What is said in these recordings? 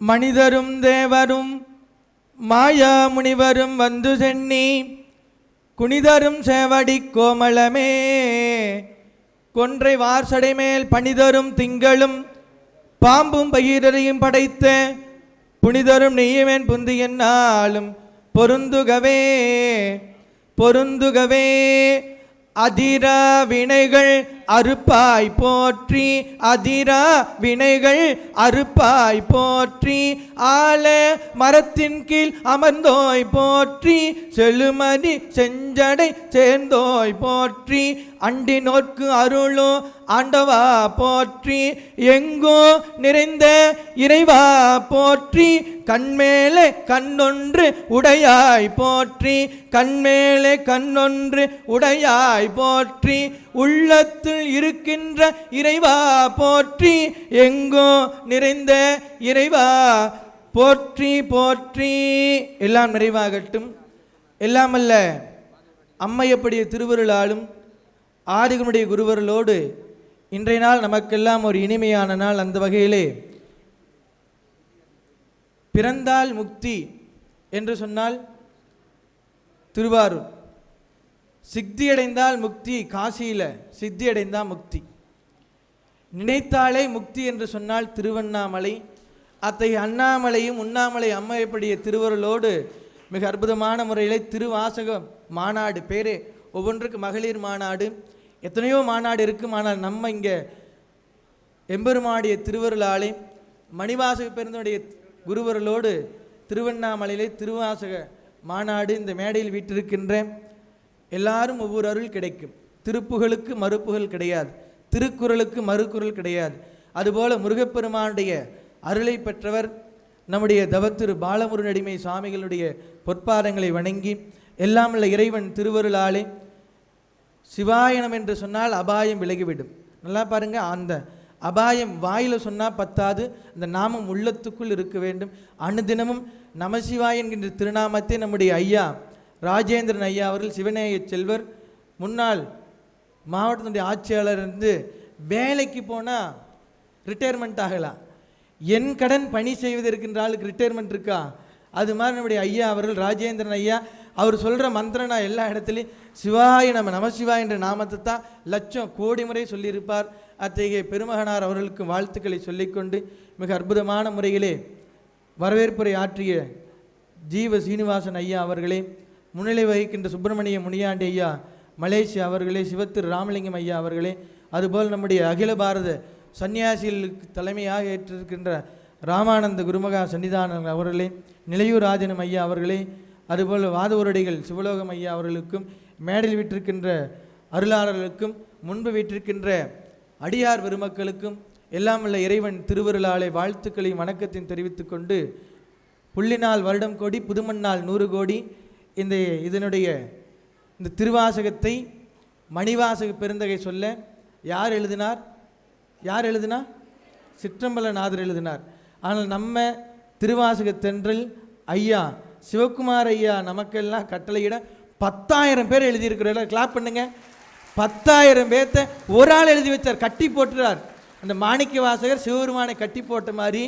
மனிதரும் தேவரும் மாயா முனிவரும் வந்து சென்னி குனிதரும் சேவடி கோமளமே. கொன்றை வார்சடை மேல் பணிதரும் திங்களும் பாம்பும் பகிரரையும் படைத்த புனிதரும் நெய்யவேன் புந்தி என்னாலும் பொருந்துகவே பொருந்துகவே. அதிர வினைகள் அறுப்பாய் போற்றி அதிரா வினைகள் அறுப்பாய் போற்றி ஆல மரத்தின் கீழ் அமர்ந்தோய் போற்றி செழுமதி செஞ்சடை சேர்ந்தோய் போற்றி அண்டினோர்க்கு அருளோ ஆண்டவா போற்றி எங்கோ நிறைந்த இறைவா போற்றி கண்மேலே கண்ணொன்று உடையாய் போற்றி கண்மேலே கண்ணொன்று உடையாய் போற்றி உள்ளத்து உள்ளத்தில் இருக்கின்ற இறைவா போற்றி எங்கோ நிறைந்த இறைவா போற்றி போற்றி. எல்லாம் நிறைவாகட்டும். எல்லாமல்ல அம்மையப்படிய திருவருளாலும் ஆதிகனுடைய குருவர்களோடு இன்றைய நாள் நமக்கெல்லாம் ஒரு இனிமையான நாள். அந்த வகையிலே பிறந்தால் முக்தி என்று சொன்னால் திருவாரூர். சித்தி அடைந்தால் முக்தி காசியில் சித்தி அடைந்தால் முக்தி. நினைத்தாலே முக்தி என்று சொன்னால் திருவண்ணாமலை. அத்தகைய அண்ணாமலையும் உண்ணாமலை அம்மையப்படிய திருவருளோடு மிக அற்புதமான முறையிலே திருவாசக மாநாடு பேரே ஒவ்வொன்றுக்கு மகளிர் மாநாடு. எத்தனையோ மாநாடு இருக்கும் ஆனால் நம்ம இங்கே எம்பெருமாடிய திருவருளாலே மணிவாசக பெருந்தனுடைய குருவருளோடு திருவண்ணாமலையிலே திருவாசக மாநாடு இந்த மேடையில் வீட்டிருக்கின்ற எல்லாரும் ஒவ்வொரு அருள் கிடைக்கும். திருப்புகளுக்கு மறுப்புகள் கிடையாது. திருக்குறளுக்கு மறுக்குறள் கிடையாது. அதுபோல முருகப்பெருமானுடைய அருளை பெற்றவர் நம்முடைய தவத்திரு பாலமுருநடிமை சுவாமிகளுடைய பொற்பாதங்களை வணங்கி எல்லாம் உள்ள இறைவன் திருவருளாலே சிவாயனம் என்று சொன்னால் அபாயம் விலகிவிடும். நல்லா பாருங்க அந்த அபாயம் வாயில் சொன்னால் பத்தாது. அந்த நாமம் உள்ளத்துக்குள் இருக்க வேண்டும். அனுதினமும் நமசிவாய் என்கின்ற திருநாமத்தை நம்முடைய ஐயா ராஜேந்திரன் ஐயா அவர்கள் சிவநேய செல்வர் முன்னாள் மாவட்டத்தினுடைய ஆட்சியாளர் இருந்து வேலைக்கு போனால் ரிட்டையர்மெண்ட் ஆகலாம். என் கடன் பணி செய்வதற்கின்ற ஆளுக்கு ரிட்டையர்மெண்ட் இருக்கா? அது மாதிரி நம்முடைய ஐயா அவர்கள் ராஜேந்திரன் ஐயா அவர் சொல்கிற மந்திரம் நான் எல்லா இடத்துலையும் சிவாய நம்ம நமசிவாய் என்ற நாமத்தை தான் லட்சம் கோடி முறை சொல்லியிருப்பார். அத்தகைய பெருமகனார் அவர்களுக்கு வாழ்த்துக்களை சொல்லிக்கொண்டு மிக அற்புதமான முறையிலே வரவேற்புரை ஆற்றிய ஜீவ சீனிவாசன் ஐயா அவர்களே முன்னிலை வகிக்கின்ற சுப்பிரமணிய முனியாண்டி ஐயா மலேசியா அவர்களே சிவத்திரு ராமலிங்கம் ஐயா அவர்களே அதுபோல் நம்முடைய அகில பாரத சன்னியாசிகளுக்கு தலைமையாக ஏற்றிருக்கின்ற ராமானந்த குருமகா சன்னிதானம் அவர்களே நிலையூர் ராஜனம் ஐயா அவர்களே அதுபோல் வாதவுரடிகள் சிவலோகம் ஐயா அவர்களுக்கும் மேடையில் விட்டிருக்கின்ற அருளாளர்களுக்கும் முன்பு விட்டிருக்கின்ற அடியார் பெருமக்களுக்கும் எல்லாம் உள்ள இறைவன் திருவருளாலே வாழ்த்துக்களையும் வணக்கத்தையும் தெரிவித்துக்கொண்டு புள்ளினால் வருடம் கோடி புதுமண்ணால் நூறு கோடி இந்த இதனுடைய இந்த திருவாசகத்தை மணிவாசக பெருந்தகை சொல்ல யார் எழுதினார்? யார் எழுதினா? சிற்றம்பலநாதர் எழுதினார். ஆனால் நம்ம திருவாசகத்தென்றில் ஐயா சிவகுமார் ஐயா நமக்கெல்லாம் கட்டளையிட பத்தாயிரம் பேர் எழுதியிருக்கிறார். கிளாப் பண்ணுங்க. பத்தாயிரம் பேர்த்த ஒரு ஆள் எழுதி வச்சார். கட்டி போட்டுறார். அந்த மாணிக்க வாசகர் சிவபெருமானை கட்டி போட்ட மாதிரி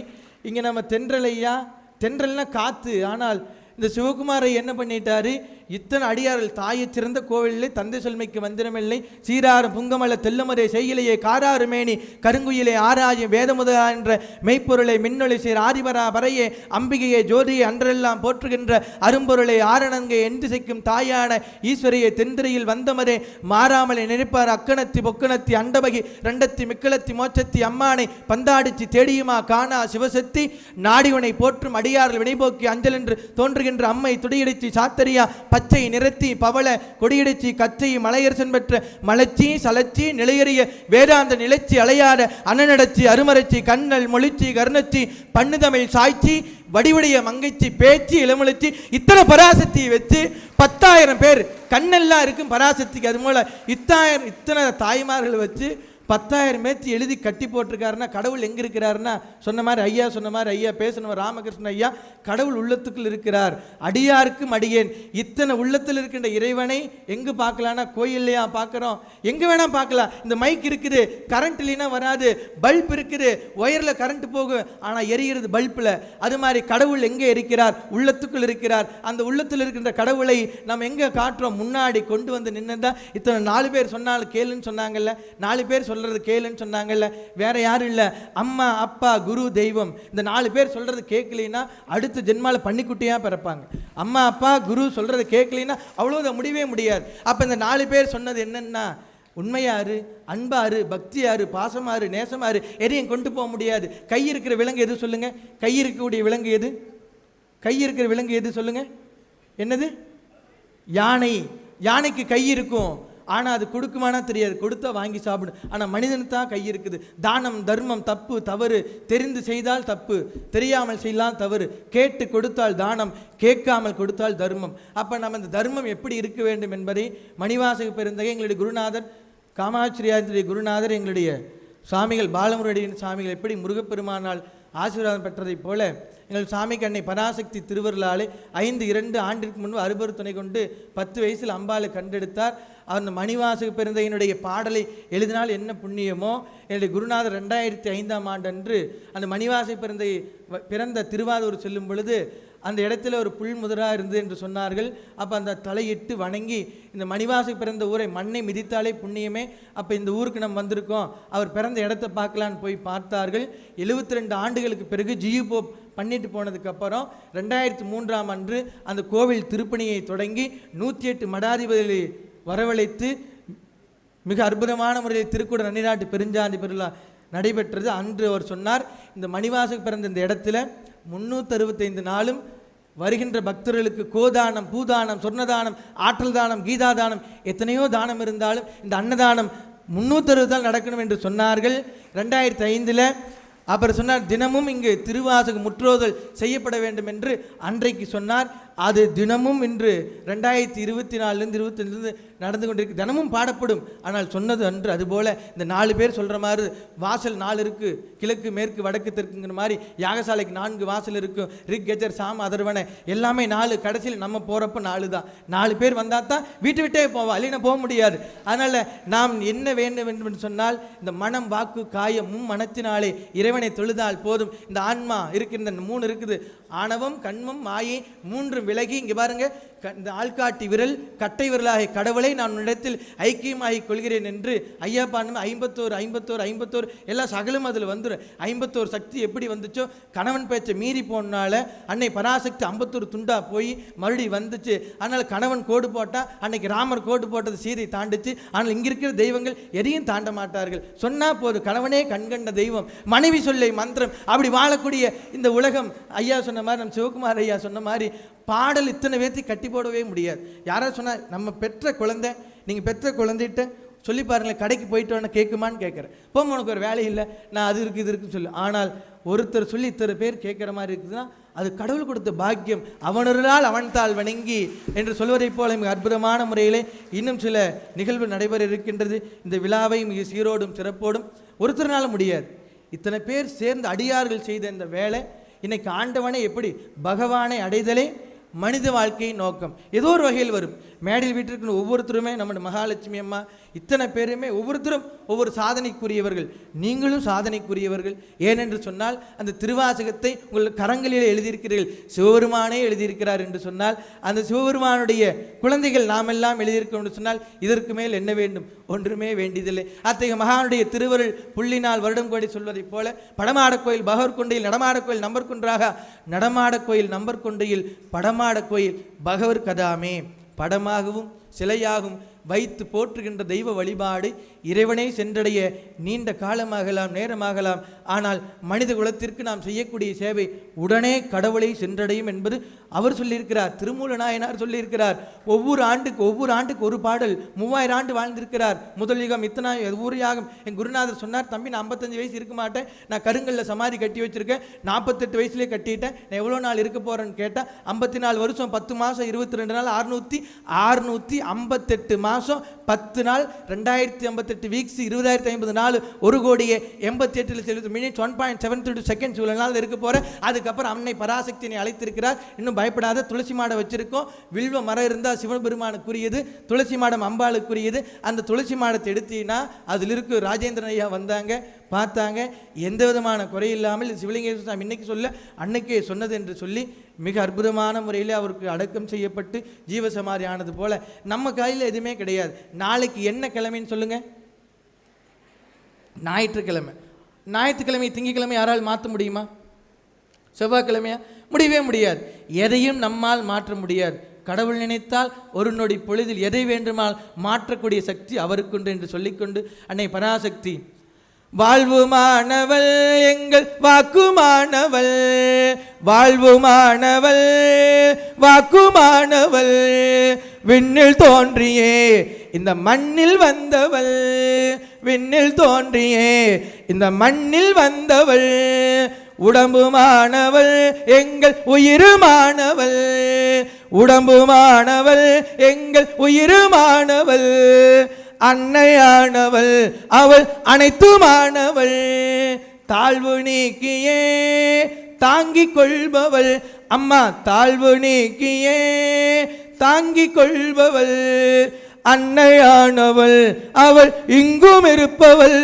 இங்கே நம்ம தென்றல் ஐயா தென்றல்னா காற்று ஆனால் இந்த சிவகுமாரை என்ன பண்ணிட்டாரு? இத்தனை அடியார்கள் தாயை சிறந்த கோவிலே தந்தை சொல்மைக்கு மந்திரமில்லை சீராரும் புங்கமல தெல்லமரே செய்யிலையே காராறுமேனி கருங்குயிலே ஆராயும் வேதமுதா என்ற மெய்ப்பொருளை மின்னொளி சீர் ஆதிபரா பறையே அம்பிகையை ஜோதியை அன்றெல்லாம் போற்றுகின்ற அரும்பொருளை ஆரணங்கை எந்திசைக்கும் தாயான ஈஸ்வரியை தென்திரையில் வந்தமரே மாறாமலை நினைப்பார் அக்கணத்தி பொக்கணத்தி அண்டபகி ரெண்டத்தி மிக்களத்தி மோச்சத்தி அம்மானை பந்தாடிச்சு தேடியுமா காணா சிவசக்தி. நாடிவனை போற்றும் அடியார்கள் வினைபோக்கி அஞ்சல் என்று தோன்றுகின்ற அம்மை துடியடிச்சு சாத்தரியா பச்சை நிறத்தி பவள கொடியடிச்சி கச்சை மலையரசன் பெற்ற மலச்சி சலச்சி நிலையறிய வேதாந்த நிலைச்சி அலையாட அண்ணனடச்சி அருமரச்சி கண்ணல் மொழிச்சி கர்ணச்சி பண்ணுதமிழ் சாய்ச்சி வடிவுடைய மங்கைச்சி பேச்சு இளமொழிச்சி இத்தனை பராசக்தியை வச்சு பத்தாயிரம் பேர் கண்ணெல்லாம் இருக்கும் பராசக்திக்கு. அது மூலம் இத்தாயிரம் இத்தனை தாய்மார்களை வச்சு பத்தாயிரம் பேர்த்து எழுதி கட்டி போட்டிருக்காருன்னா கடவுள் எங்கே இருக்கிறாருன்னா சொன்ன மாதிரி ஐயா சொன்ன மாதிரி ஐயா பேசினவர் ராமகிருஷ்ணன் ஐயா கடவுள் உள்ளத்துக்குள் இருக்கிறார். அடியாருக்கும் அடியேன். இத்தனை உள்ளத்தில் இருக்கின்ற இறைவனை எங்கு பார்க்கலான்னா கோயில்லையா பார்க்குறோம். எங்கே வேணால் பார்க்கலாம். இந்த மைக் இருக்குது கரண்ட் இல்லைன்னா வராது. பல்ப் இருக்குது ஒயரில் கரண்ட் போகும் ஆனால் எரிகிறது பல்பில் அது மாதிரி கடவுள் எங்கே இருக்கிறார்? உள்ளத்துக்குள் இருக்கிறார். அந்த உள்ளத்தில் இருக்கின்ற கடவுளை நம்ம எங்கே காட்டுறோம்? முன்னாடி கொண்டு வந்து நின்று இத்தனை நாலு பேர் சொன்னாலும் கேளுன்னு சொன்னாங்கல்ல. நாலு பேர் சொல்கிறது கேளுன்னு சொன்னாங்கல்ல. வேற யாரும் இல்லை. அம்மா அப்பா குரு தெய்வம். இந்த நாலு பேர் சொல்றது கேட்கலைன்னா அடுத்த ஜென்மால பன்னிக்குட்டியாக பிறப்பாங்க. அம்மா அப்பா குரு சொல்றது கேட்கலைன்னா அவ்வளோ முடியவே முடியாது. அப்போ இந்த நாலு பேர் சொன்னது என்னன்னா உண்மையாரு அன்பாரு பக்தியாரு பாசமாரு நேசமாரு எதையும் கொண்டு போக முடியாது. கை இருக்கிற விலங்கு எது சொல்லுங்க? கை இருக்கக்கூடிய விலங்கு எது? கை இருக்கிற விலங்கு எது சொல்லுங்க? என்னது? யானை. யானைக்கு கை இருக்கும். ஆனால் அது கொடுக்குமானா தெரியாது. கொடுத்தா வாங்கி சாப்பிடும் ஆனால் மனிதனுக்கு தான் கை இருக்குது. தானம் தர்மம் தப்பு தவறு. தெரிந்து செய்தால் தப்பு. தெரியாமல் செய்யலாம் தவறு. கேட்டு கொடுத்தால் தானம். கேட்காமல் கொடுத்தால் தர்மம். அப்போ நம்ம இந்த தர்மம் எப்படி இருக்க வேண்டும் என்பதை மணிவாசக பெருந்தகை எங்களுடைய குருநாதர் காமாட்சிரியாதிரிய குருநாதர் எங்களுடைய சாமிகள் பாலமுருடியின் சாமிகள் எப்படி முருகப்பெருமானால் ஆசீர்வாதம் பெற்றதைப் போல எங்கள் சாமி கண்ணை பராசக்தி திருவருளாலே ஐந்து இரண்டு ஆண்டிற்கு முன்பு அறுபது துணை கொண்டு பத்து வயசில் அம்பாளை கண்டெடுத்தார். அந்த மணிவாசக பிறந்தையினுடைய பாடலை எழுதினால் என்ன புண்ணியமோ? என்னுடைய குருநாதர் ரெண்டாயிரத்தி ஐந்தாம் ஆண்டு அன்று அந்த மணிவாசக பிறந்தை வ- பிறந்த திருவாதூர் செல்லும் பொழுது அந்த இடத்துல ஒரு புல் முதலாக இருந்தது என்று சொன்னார்கள். அப்போ அந்த தலையிட்டு வணங்கி இந்த மணிவாசை பிறந்த ஊரை மண்ணை மிதித்தாலே புண்ணியமே. அப்போ இந்த ஊருக்கு நம்ம வந்திருக்கோம். அவர் பிறந்த இடத்த பார்க்கலான்னு போய் பார்த்தார்கள். 72 ரெண்டு ஆண்டுகளுக்கு பிறகு ஜியு போப் பண்ணிட்டு போனதுக்கப்புறம் ரெண்டாயிரத்தி மூன்றாம் அன்று அந்த கோவில் திருப்பணியை தொடங்கி நூற்றி எட்டு மடாதிபதிகளை வரவழைத்து மிக அற்புதமான முறையில் திருக்கூட நன்னிநாட்டு பெருஞ்சாந்தி பெருவிழா நடைபெற்றது. அன்று அவர் சொன்னார் இந்த மணிவாசக் பிறந்த இந்த இடத்துல முந்நூற்றறுபத்தைந்து நாளும் வருகின்ற பக்தர்களுக்கு கோதானம் பூதானம் சொர்ணதானம் ஆற்றல் தானம் கீதா தானம் எத்தனையோ தானம் இருந்தாலும் இந்த அன்னதானம் முந்நூற்றறுபது நாள் நடக்கணும் என்று சொன்னார்கள். ரெண்டாயிரத்தி ஐந்தில் அப்புறம் சொன்னார் தினமும் இங்கு திருவாசக முற்றோதல் செய்யப்பட வேண்டும் என்று அன்றைக்கு சொன்னார். அது தினமும் இன்று ரெண்டாயிரத்தி இருபத்தி நாலுலேருந்து இருபத்தஞ்சிலிருந்து நடந்து கொண்டிருக்கு. தினமும் பாடப்படும். ஆனால் சொன்னது அன்று அதுபோல் இந்த நாலு பேர் சொல்கிற மாதிரி வாசல் நாலு இருக்குது கிழக்கு மேற்கு வடக்கு தெற்குங்கிற மாதிரி யாகசாலைக்கு நான்கு வாசல் இருக்கும் ரிக் கெஜர் சாம அதர்வனை எல்லாமே நாலு. கடைசியில் நம்ம போகிறப்ப நாலு தான். நாலு பேர் வந்தால் தான் வீட்டு விட்டே போவோம் இல்லைன்னா போக முடியாது. அதனால் நாம் என்ன வேண்டும் என்று சொன்னால் இந்த மனம் வாக்கு காயம் மும் மனத்தினாலே இறைவனை தொழுதால் போதும். இந்த ஆன்மா இருக்கின்ற மூணு இருக்குது. ஆணவம் கண்மம் மாயை மூன்று விலகி இங்கே பாருங்க இந்த ஆள்காட்டி விரல் கட்டை விரலாகிய கடவுளை நான் உன்னிடத்தில் ஐக்கியமாகி கொள்கிறேன் என்று ஐயா பாண்மை ஐம்பத்தோரு ஐம்பத்தோரு ஐம்பத்தோரு எல்லாம் சகலும் அதில் வந்துடும் ஐம்பத்தோரு சக்தி எப்படி வந்துச்சோ கணவன் பேச்சை மீறி போனால அன்னை பராசக்தி ஐம்பத்தோரு துண்டா போய் மறுபடி வந்துச்சு. அதனால் கணவன் கோடு போட்டால் அன்னைக்கு ராமர் கோடு போட்டது சீதை தாண்டுச்சு. ஆனால் இங்கே இருக்கிற தெய்வங்கள் எதையும் தாண்ட மாட்டார்கள். சொன்னால் போதும் கணவனே கண்கண்ட தெய்வம். மனைவி சொல்லை மந்திரம். அப்படி வாழக்கூடிய இந்த உலகம் ஐயா சொன்ன மாதிரி நம்ம சிவகுமார் ஐயா சொன்ன மாதிரி பாடல் இத்தனை பேர்த்தி கட்டி போடவே முடியாது. யாராவது சொன்னா நம்ம பெற்ற குழந்தை நீங்கள் பெற்ற குழந்தைகிட்ட சொல்லி பாருங்களேன் கடைக்கு போயிட்டு கேட்குமான்னு கேட்குறேன் போமா உனக்கு ஒரு வேலை இல்லை. நான் அது இருக்குது இது இருக்குன்னு சொல்லு. ஆனால் ஒருத்தர் சொல்லி இத்தனை பேர் கேட்குற மாதிரி இருக்குதுன்னா அது கடவுள் கொடுத்த பாக்கியம். அவனொருளால் அவன் தாள் வணங்கி என்று சொல்வதைப் போல மிக அற்புதமான முறையிலே இன்னும் சில நிகழ்வு நடைபெற இருக்கின்றது. இந்த விழாவை மிக சீரோடும் சிறப்போடும் ஒருத்தர்னால முடியாது. இத்தனை பேர் சேர்ந்து அடியார்கள் செய்த இந்த வேலை இன்னைக்கு ஆண்டவனை எப்படி பகவானை அடைதலே மனித வாழ்க்கையின் நோக்கம். ஏதோ ஒரு வகையில் வரும். மேடையில் வீட்டிற்கு ஒவ்வொருத்தருமே நம்முடைய மகாலட்சுமி அம்மா இத்தனை பேருமே ஒவ்வொருத்தரும் ஒவ்வொரு சாதனைக்குரியவர்கள். நீங்களும் சாதனைக்குரியவர்கள். ஏனென்று சொன்னால் அந்த திருவாசகத்தை உங்கள் கரங்களில் எழுதியிருக்கிறீர்கள். சிவபெருமானே எழுதியிருக்கிறார் என்று சொன்னால் அந்த சிவபெருமானுடைய குழந்தைகள் நாமெல்லாம் எழுதியிருக்கோம் என்று சொன்னால் இதற்கு மேல் என்ன வேண்டும்? ஒன்றுமே வேண்டியதில்லை. அத்தகைய மகானுடைய திருவருள் புள்ளினால் வருடம் கோடி சொல்வதைப் போல படமாட கோயில் பகவர் கொண்டையில் கோயில் நம்பர் குன்றாக நடமாடக் கோயில் நம்பர் கொண்டையில் படமாடக் கோயில் பகவர் கதாமே. படமாகவும் சிலையாகவும் வைத்து போற்றுகின்ற தெய்வ வழிபாடு இறைவனை சென்றடைய நீண்ட காலமாகலாம் நேரமாகலாம். ஆனால் மனித குலத்திற்கு நாம் செய்யக்கூடிய சேவை உடனே கடவுளை சென்றடையும் என்பது அவர் சொல்லியிருக்கிறார் திருமூல நாயனார் சொல்லியிருக்கிறார். ஒவ்வொரு ஆண்டுக்கு ஒவ்வொரு ஆண்டுக்கு ஒரு பாடல் மூவாயிரம் ஆண்டு வாழ்ந்திருக்கிறார். முதல் யுகம் இத்தனை ஒவ்வொரு யாகம். என் குருநாதர் சொன்னார் தம்பி நான் ஐம்பத்தஞ்சு வயசு இருக்க மாட்டேன். நான் கருங்கல்ல சமாதி கட்டி வச்சிருக்கேன். நாற்பத்தெட்டு வயசுலேயே கட்டிட்டேன். நான் எவ்வளோ நாள் இருக்க போகிறேன்னு கேட்டால் ஐம்பத்தி நாலு வருஷம் பத்து மாதம் இருபத்தி ரெண்டு நாள் அறுநூற்றி அறுநூற்றி ஐம்பத்தெட்டு மாதம் மாதம் பத்து நாள் ரெண்டாயிரத்தி ஐம்பத்தெட்டு வீக்ஸ் இருபதாயிரத்தி ஐம்பது நாள் ஒரு கோடியே எண்பத்தி எட்டு லட்சம் எழுபது minutes one point seven two seconds இவ்வளோ நாள் இருக்க போகிற அதுக்கப்புறம் அன்னை பராசக்தினை அழைத்திருக்கிறார். இன்னும் பயப்படாத துளசி மாடை வச்சிருக்கோம். வில்வ மரம் இருந்தால் சிவபெருமானுக்குரியது துளசி மாடம் அம்பாளுக்குரியது. அந்த துளசி மாடத்தை எடுத்தீங்கன்னா அதில் இருக்கு ராஜேந்திரன் ஐயா வந்தாங்க. பார்த்தாங்க. எந்த விதமான குறை இல்லாமல் இது சிவலிங்கேஸ்வர இன்னைக்கு சொல்ல அன்னைக்கே சொன்னது என்று சொல்லி மிக அற்புதமான முறையில் அவருக்கு அடக்கம் செய்யப்பட்டு ஜீவசமாரி ஆனது போல நம்ம கையில் எதுவுமே கிடையாது. நாளைக்கு என்ன கிழமைன்னு சொல்லுங்க? ஞாயிற்றுக்கிழமை. ஞாயிற்றுக்கிழமை திங்கக்கிழமை யாரால் மாற்ற முடியுமா? செவ்வாய்க்கிழமையா? முடியவே முடியாது. எதையும் நம்மால் மாற்ற முடியாது. கடவுள் நினைத்தால் ஒரு நொடி பொழுதில் எதை வேண்டுமால் மாற்றக்கூடிய சக்தி அவருக்குண்டு என்று சொல்லிக்கொண்டு அன்னை பராசக்தி வாழ்வுமானவள் எங்கள் வாக்குமானவள் வாழ்வுமானவள் வாக்குமானவள் விண்ணில் தோன்றியே இந்த மண்ணில் வந்தவள். விண்ணில் தோன்றியே இந்த மண்ணில் வந்தவள். உடம்புமானவள் எங்கள் உயிருமானவள் உடம்புமானவள் எங்கள் உயிருமானவள் அன்னையானவள் அவள் அனைத்துமானவள். தாழ்வு நீக்கியே தாங்கிக் கொள்பவள். அம்மா தாழ்வு நீக்கியே தாங்கிக் கொள்பவள். அன்னையானவள் அவள் இங்கும் இருப்பவள்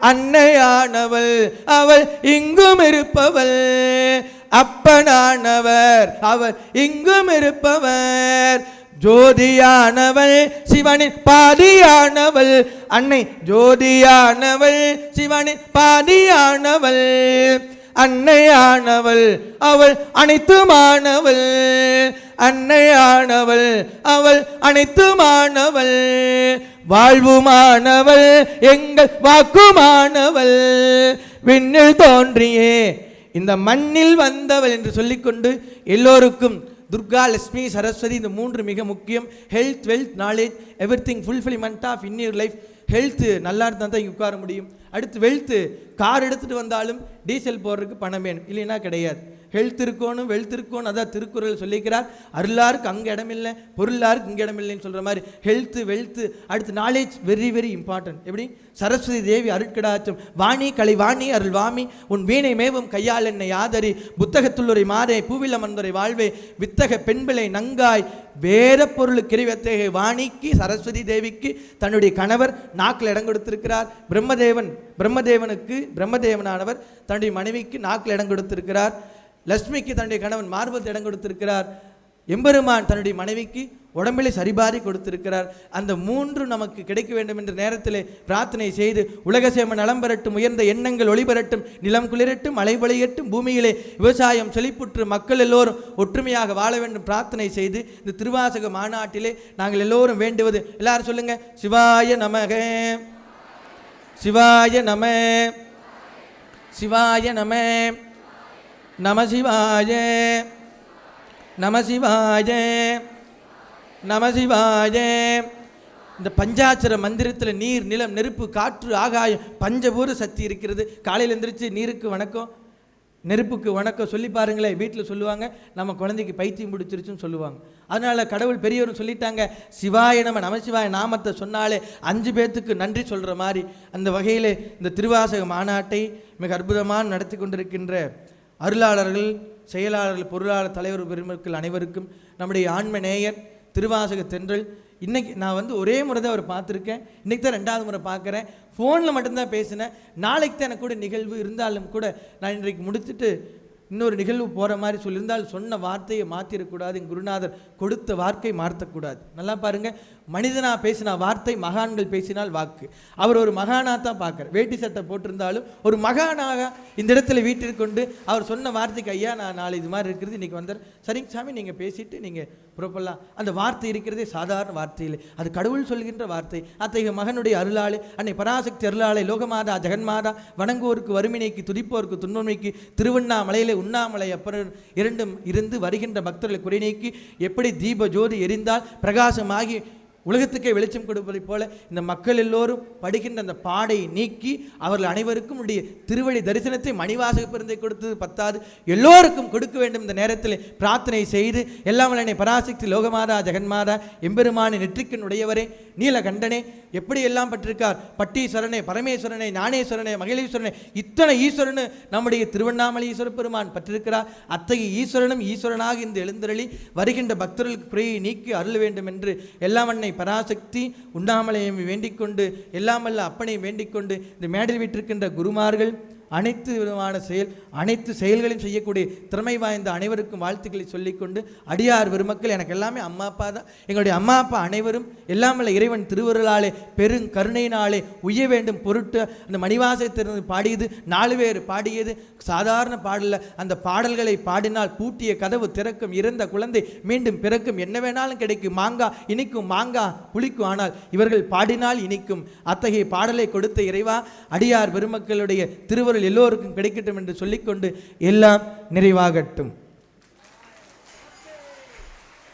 அன்னையானவள் அவள் இங்கும் இருப்பவள் அப்பனானவர் அவர் இங்கும் இருப்பவர் ஜோதியானவள் சிவனின் பாதியானவள். அன்னை ஜோதியானவள் சிவனின் பாதியானவள். அன்னையானவள் அவள் அனைத்துமானவள். அன்னையானவள் அவள் அனைத்துமானவள். வாழ்வுமானவள் எங்கள் வாக்குமானவள். விண்ணில் தோன்றியே. இந்த மண்ணில் வந்தவள் என்று சொல்லிக்கொண்டு எல்லோருக்கும் துர்கா லட்சுமி சரஸ்வதி இந்த மூன்று மிக முக்கியம். Health wealth knowledge everything fulfilment of in your life health நல்லா இருந்தால் தான் இங்கே உட்கார முடியும். அடுத்து வெல்த்து கார் எடுத்துகிட்டு வந்தாலும் டீசல் போடுறதுக்கு பணம் வேணும். இல்லைன்னா கிடையாது. ஹெல்த் இருக்கணும் வெல்த் இருக்கணும் அதான் திருக்குறள் சொல்லிக்கிறார். அருளாருக்கு அங்கே இடமில்லை பொருளாருக்கு இங்கே இடமில்லைன்னு சொல்கிற மாதிரி. ஹெல்த்து வெல்த்து அடுத்து நாலேஜ் வெரி வெரி இம்பார்ட்டன்ட் எப்படி? சரஸ்வதி தேவி அருட்கடாச்சம் வாணி கலை வாணி அருள் வாமி உன் வீணை மேவும் கையால் என்னை ஆதரி. புத்தகத்துள்ளுரை மாறே பூவில மன்துரை வாழ்வே. வித்தக பெண்பிளை நங்காய். வேற பொருளுக்கு கிரிவத்தேகை. வாணிக்கு சரஸ்வதி தேவிக்கு தன்னுடைய கணவர் நாக்கில் இடம் கொடுத்திருக்கிறார். பிரம்மதேவன் பிரம்மதேவனுக்கு பிரம்மதேவனானவர் தன்னுடைய மனைவிக்கு நாக்கில் இடம் கொடுத்திருக்கிறார். லட்சுமிக்கு தன்னுடைய கணவன் மார்பத்தில் இடம் கொடுத்திருக்கிறார். எம்பெருமான் தன்னுடைய மனைவிக்கு உடம்பிலே சரிபாரி கொடுத்திருக்கிறார். அந்த மூன்று நமக்கு கிடைக்க வேண்டும் என்ற நேரத்திலே பிரார்த்தனை செய்து உலகசேம நலம் பெறட்டும் உயர்ந்த எண்ணங்கள் ஒளிபெறட்டும் நிலம் குளிரட்டும் மழை பொழியட்டும் பூமியிலே விவசாயம் செழிப்புற்று மக்கள் எல்லோரும் ஒற்றுமையாக வாழ வேண்டும் பிரார்த்தனை செய்து இந்த திருவாசக மாநாட்டிலே நாங்கள் எல்லோரும் வேண்டுவது. எல்லாரும் சொல்லுங்க சிவாய நமக சிவாய நம சிவாய நம நம சிவாய நம சிவாய நம சிவாய இந்த பஞ்சாட்சர மந்திரத்தில் நீர் நிலம் நெருப்பு காற்று ஆகாயம் பஞ்சபூர சக்தி இருக்கிறது. காலையில் எந்திரிச்சு நீருக்கு வணக்கம் நெருப்புக்கு வணக்கம் சொல்லி பாருங்களேன் வீட்டில் சொல்லுவாங்க. நம்ம குழந்தைக்கு பைத்தியம் பிடிச்சிருச்சுன்னு சொல்லுவாங்க. அதனால் கடவுள் பெரியவரும் சொல்லிட்டாங்க சிவாய நம்ம நமசிவாய நாமத்தை சொன்னாலே அஞ்சு பேர்த்துக்கு நன்றி சொல்கிற மாதிரி. அந்த வகையில் இந்த திருவாசக மாநாட்டை மிக அற்புதமாக நடத்தி கொண்டிருக்கின்ற அருளாளர்கள் செயலாளர்கள் பொருளாளர் தலைவர் பெருமக்கள் அனைவருக்கும் நம்முடைய ஆன்ம நேயர் திருவாசக தென்றல். இன்னைக்கு நான் வந்து ஒரே முறை தான் அவர் பார்த்துருக்கேன். இன்றைக்கி தான் ரெண்டாவது முறை பார்க்குறேன். ஃபோனில் மட்டும்தான் பேசினேன். நாளைக்கு தான் எனக்கு கூட நிகழ்வு இருந்தாலும் கூட நான் இன்றைக்கு முடிச்சுட்டு இன்னொரு நிகழ்வு போகிற மாதிரி சொல்லியிருந்தால் சொன்ன வார்த்தையை மாற்றிடக்கூடாது என் குருநாதர் கொடுத்த வார்த்தை மாற்றக்கூடாது. நல்லா பாருங்கள் மனிதனாக பேசினா வார்த்தை மகான்கள் பேசினால் வாக்கு. அவர் ஒரு மகானாக தான் பார்க்குற வேட்டி சட்டை போட்டிருந்தாலும் ஒரு மகானாக இந்த இடத்துல வீட்டிற்கொண்டு அவர் சொன்ன வார்த்தைக்கு ஐயா நான் நாளை இது மாதிரி இருக்கிறது இன்றைக்கி வந்தார் சரிங்க சாமி நீங்கள் பேசிட்டு நீங்கள் புறப்படலாம். அந்த வார்த்தை இருக்கிறதே சாதாரண வார்த்தை இல்லை. அது கடவுள் சொல்கின்ற வார்த்தை. அத்தகைய மகனுடைய அருளாளே அன்னை பராசக்தி அருளாளே லோகமாதா ஜெகன்மாதா வணங்குவோருக்கு வறுமினைக்கு துதிப்போருக்கு துன்பமைக்கு திருவண்ணாமலையிலே உண்ணாமலை அப்புறம் இரண்டும் இருந்து வருகின்ற பக்தர்களை குறை நீக்கி எப்படி தீப ஜோதி எரிந்தால் பிரகாசமாகி உலகத்துக்கே வெளிச்சம் கொடுப்பதைப் போல இந்த மக்கள் எல்லோரும் படுகின்ற அந்த பாடை நீக்கி அவர்கள் அனைவருக்கும் உடைய திருவழி தரிசனத்தை மணிவாசக பிறந்தை கொடுத்தது பத்தாது. எல்லோருக்கும் கொடுக்க வேண்டும் இந்த நேரத்தில் பிரார்த்தனை செய்து எல்லாம் வல்லனை பராசக்தி லோகமாதா ஜெகன்மாதா எம்பெருமானி நெற்றிக்கன் உடையவரே நீலகண்டனே எப்படி எல்லாம் பட்டிருக்கார்? பட்டீஸ்வரனே பரமேஸ்வரனே ஞானேஸ்வரனே மகிழீஸ்வரனே இத்தனை ஈஸ்வரனு நம்முடைய திருவண்ணாமலை ஈஸ்வர பெருமான் பற்றிருக்கிறார் அத்தகைய ஈஸ்வரனும் ஈஸ்வரனாக இந்த எழுந்தருளி வருகின்ற பக்தர்களுக்கு குறையை நீக்கி அருள வேண்டும் என்று எல்லாம் அன்னை பராசக்தி உண்ணாமலையை வேண்டிக் கொண்டு எல்லாமல்ல அப்பனை வேண்டிக் கொண்டு இந்த மேடையில் வீட்டிருக்கின்ற குருமார்கள் அனைத்து விதமான செயல் அனைத்து செயல்களையும் செய்யக்கூடிய திறமை வாய்ந்த அனைவருக்கும் வாழ்த்துக்களை சொல்லிக்கொண்டு அடியார் பெருமக்கள் எனக்கு எல்லாமே அம்மா அப்பா தான். எங்களுடைய அம்மா அப்பா அனைவரும் எல்லாமல்ல இறைவன் திருவருளாலே பெரும் கருணையினாலே உய்ய வேண்டும் பொருட்டு அந்த மணிவாசத்திலிருந்து பாடியது நாலு பேர் பாடியது. சாதாரண பாடலில் அந்த பாடல்களை பாடினால் பூட்டிய கதவு திறக்கும் இறந்த குழந்தை மீண்டும் பிறக்கும். என்ன வேணாலும் கிடைக்கும். மாங்கா இனிக்கும் மாங்கா புளிக்கும். ஆனால் இவர்கள் பாடினால் இனிக்கும். அத்தகைய பாடலை கொடுத்த இறைவா அடியார் பெருமக்களுடைய திருவருள் எல்லோருக்கும் கிடைக்கட்டும் என்று சொல்லிக்கொண்டு எல்லாம் நிறைவாகட்டும்.